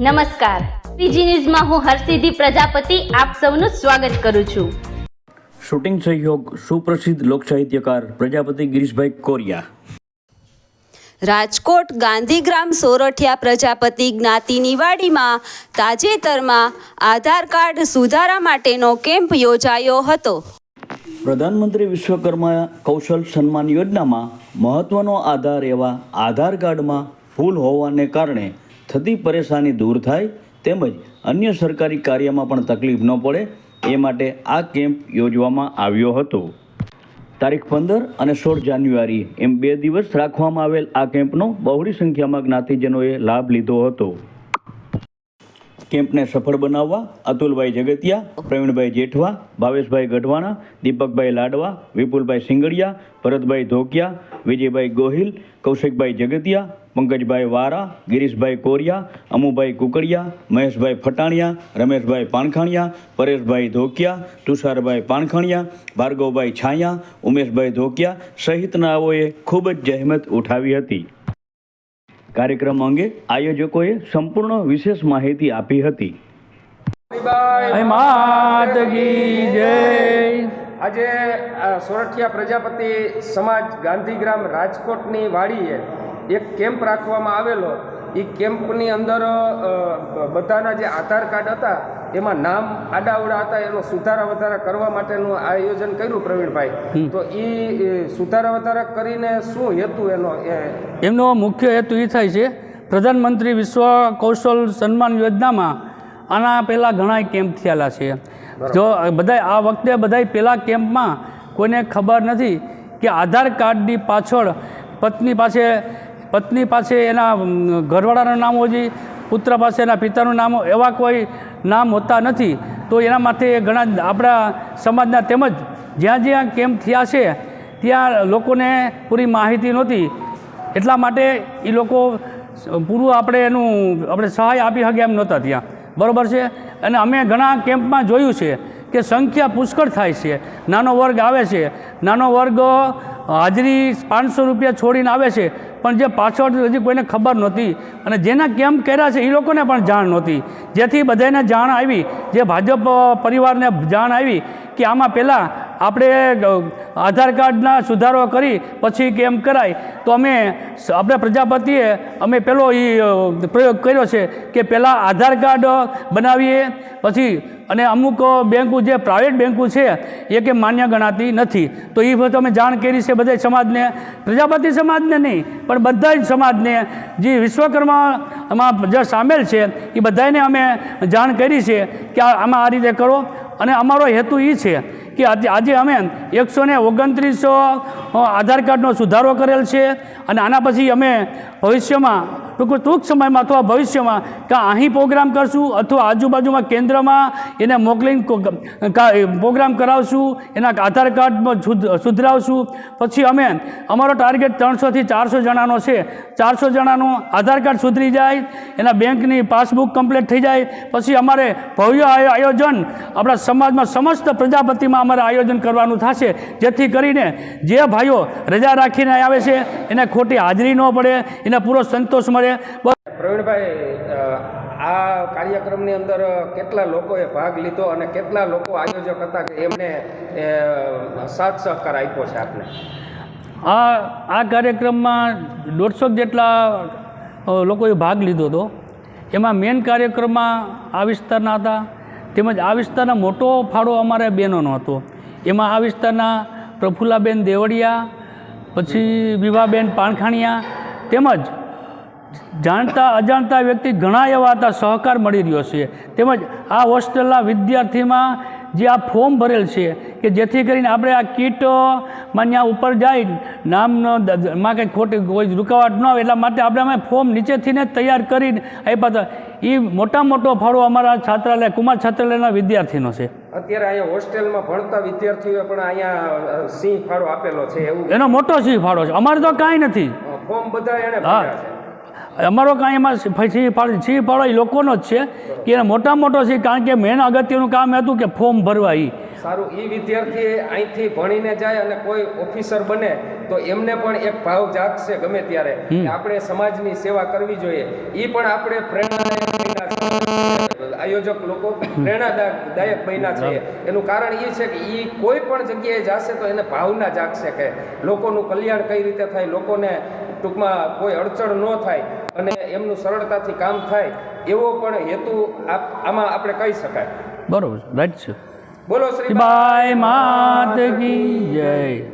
નમસ્કાર. પીજી ન્યૂઝમાં હું હરસિદ્ધિ પ્રજાપતિ આપ સૌનું સ્વાગત કરું છું. શૂટિંગ સહયોગ સુપ્રસિદ્ધ લોકસાહિત્યકાર પ્રજાપતિ ગિરીશભાઈ કોરિયા. રાજકોટ ગાંધીગ્રામ સોરઠિયા પ્રજાપતિ જ્ઞાતિની વાડીમાં તાજેતરમાં આધાર કાર્ડ સુધારા માટેનો કેમ્પ યોજાયો હતો. પ્રધાનમંત્રી વિશ્વકર્મા કૌશલ સન્માન યોજનામાં મહત્વનો આધાર એવા આધાર કાર્ડમાં ભૂલ હોવાને કારણે થતી પરેશાની દૂર થાય તેમજ અન્ય સરકારી કાર્યમાં પણ તકલીફ ન પડે એ માટે આ કેમ્પ યોજવામાં આવ્યો હતો. તારીખ પંદર અને સોળ જાન્યુઆરી એમ બે દિવસ રાખવામાં આવેલ આ કેમ્પનો બહોળી સંખ્યામાં જ્ઞાતિજનોએ લાભ લીધો હતો. કેમ્પને સફળ બનાવવા અતુલભાઈ જગતિયા પ્રવીણભાઈ જેઠવા ભાવેશભાઈ ગઢવાણા દીપકભાઈ લાડવા વિપુલભાઈ સિંગડિયા ભરતભાઈ ધોકિયા વિજયભાઈ ગોહિલ કૌશિકભાઈ જગતિયા પંકજભાઈ વારા ગિરીશભાઈ કોરિયા અમુભાઈ કુકડિયા મહેશભાઈ ફટાણિયા રમેશભાઈ પાણખાણિયા પરેશભાઈ ધોકિયા તુષારભાઈ પાણખાણિયા ભાર્ગવભાઈ છાયા ઉમેશભાઈ ધોકિયા સહિતનાઓએ ખૂબ જ જહેમત ઉઠાવી હતી કાર્યક્રમ અંગે આયોજકોએ સંપૂર્ણ વિશેષ માહિતી આપી હતી. આજે આ સોરઠિયા પ્રજાપતિ સમાજ ગાંધીગ્રામ રાજકોટની વાડીએ એક કેમ્પ રાખવામાં આવેલો. એ કેમ્પની અંદર બધાના જે આધાર કાર્ડ હતા એમાં નામ આડાવડા હતા એનો સુધારા વધારા કરવા માટેનું આયોજન કર્યું પ્રવીણભાઈ. તો એ સુધારા વધારા કરીને શું હેતુ એનો એ? એમનો મુખ્ય હેતુ એ થાય છે પ્રધાનમંત્રી વિશ્વ કૌશલ સન્માન યોજનામાં આના પહેલાં ઘણા કેમ્પ થયેલા છે. જો બધાય આ વખતે બધાય પહેલાં કેમ્પમાં કોઈને ખબર નથી કે આધાર કાર્ડની પાછળ પત્ની પાસે પત્ની પાસે એના ઘરવાળાનું નામ હોય છે પુત્ર પાસેના પિતાનું નામ એવા કોઈ નામ હોતા નથી. તો એના માટે ઘણા આપણા સમાજના તેમજ જ્યાં જ્યાં કેમ્પ થયા છે, ત્યાં લોકોને પૂરી માહિતી નહોતી. એટલા માટે એ લોકો પૂરું આપણે એનું, આપણે સહાય આપી શકે એમ નહોતા ત્યાં. બરાબર છે? અને અમે ઘણા કેમ્પમાં જોયું છે કે સંખ્યા પુષ્કળ થાય છે. નાનો વર્ગ આવે છે. નાનો વર્ગ હાજરી પાંચસો રૂપિયા છોડીને આવે છે. પણ જે પાછળ હજી કોઈને ખબર નહોતી. અને જેના કેમ્પ કર્યા છે, એ લોકોને પણ જાણ નહોતી. જેથી બધાને જાણ આવી, જે ભાજપ પરિવારને જાણ આવી કે આમાં પહેલાં આપણે આધાર કાર્ડના સુધારો કરી પછી કેમ કરાય? તો અમે આપણે પ્રજાપતિએ અમે પહેલો એ પ્રયોગ કર્યો છે કે પહેલાં આધાર કાર્ડ બનાવીએ, પછી અને અમુક બેંકો જે પ્રાઇવેટ બેંકો છે, એ કે માન્ય ગણાતી નથી. તો એ અમે જાણ કરી છે બધા સમાજને. પ્રજાપતિ સમાજને નહીં, પણ બધા જ સમાજને. જે વિશ્વકર્મામાં જે સામેલ છે એ બધાને અમે જાણ કરી છે કે આમાં આ રીતે કરો. અને અમારો હેતુ એ છે કે આજે આજે અમે એકસો ને ઓગણત્રીસો આધાર કાર્ડનો સુધારો કરેલ છે અને આના પછી અમે ભવિષ્યમાં ટૂંક ટૂંક સમયમાં અથવા ભવિષ્યમાં કાં અહીં પ્રોગ્રામ કરશું અથવા આજુબાજુમાં કેન્દ્રમાં એને મોકલીને પ્રોગ્રામ કરાવશું, એના આધાર કાર્ડ સુધ- સુધરાવશું. પછી અમે, અમારો ટાર્ગેટ ત્રણસોથી ચારસો જણાનો છે. ચારસો જણાનો આધાર કાર્ડ સુધરી જાય, એના બેંકની પાસબુક કમ્પ્લીટ થઈ જાય. પછી અમારે ભવ્ય આયો- આયોજન, આપણા સમાજમાં સમસ્ત પ્રજાપતિમાં અમારે આયોજન કરવાનું થશે. જેથી કરીને જે ભાઈઓ રજા રાખીને આવે છે, એને ખોટી હાજરી ન પડે, એને પૂરો સંતોષ મળે. બસ. પ્રવીણભાઈ આ કાર્યક્રમની અંદર કેટલા લોકોએ ભાગ લીધો અને કેટલા લોકો આયોજક હતા કે એમને સાથ સહકાર આપ્યો છે આપને? આ આ કાર્યક્રમમાં દોઢસો જેટલા લોકોએ ભાગ લીધો હતો. એમાં મેન કાર્યક્રમમાં આ વિસ્તારના હતા. તેમજ આ વિસ્તારના મોટો ફાળો અમારે બહેનોનો હતો. એમાં આ વિસ્તારના પ્રફુલ્લાબેન દેવડિયા પછી વિવાબેન પાણખાણિયા તેમજ જાણતા અજાણતા વ્યક્તિ ઘણા એવા હતા સહકાર મળી રહ્યો છે. તેમજ આ હોસ્ટેલના વિદ્યાર્થીમાં જે આ ફોર્મ ભરેલ છે કે જેથી કરીને આપણે આ કીટમાં ત્યાં ઉપર જાય નામનો માં કંઈ ખોટી કોઈ રૂકાવટ ન આવે એટલા માટે આપણે અમે ફોર્મ નીચેથીને તૈયાર કરીને આપ્યા હતા. એ મોટા મોટો ફાળો અમારા છાત્રાલય કુમાર છાત્રાલયના વિદ્યાર્થીનો છે. અત્યારે અહીંયા હોસ્ટેલમાં ભણતા વિદ્યાર્થીઓએ પણ અહીંયા સિંહ ફાળો આપેલો છે એવું? એનો મોટો સી ફાળો છે. અમારે તો કાંઈ નથી. ફોર્મ બધા એને હા અમારો કાંઈ એમાં સી ફાળો સી ફાળો એ લોકોનો જ છે કે એને મોટા મોટો છે કારણ કે મેન અગત્યનું કામ હતું કે ફોર્મ ભરવા એ સારું એ વિદ્યાર્થી અહીંથી ભણીને જાય અને કોઈ ઓફિસર બને તો એમને પણ એક ભાવ જાગશે ગમે ત્યારે આપણે સમાજની સેવા કરવી જોઈએ. એ પણ આપણે પ્રેરણાદાયક આયોજક લોકો પ્રેરણાદાયક બન્યા છે એનું કારણ એ છે કે એ કોઈ પણ જગ્યાએ જશે તો એને ભાવના જાગશે કે લોકોનું કલ્યાણ કઈ રીતે થાય લોકોને ટૂંકમાં કોઈ અડચણ ન થાય. અને એમનું સરળતાથી કામ થાય એવો પણ હેતુ આપ- આમાં આપણે કહી શકાય. બરોબર રાઈટ છે. બોલો શ્રી બાય માત કી જય.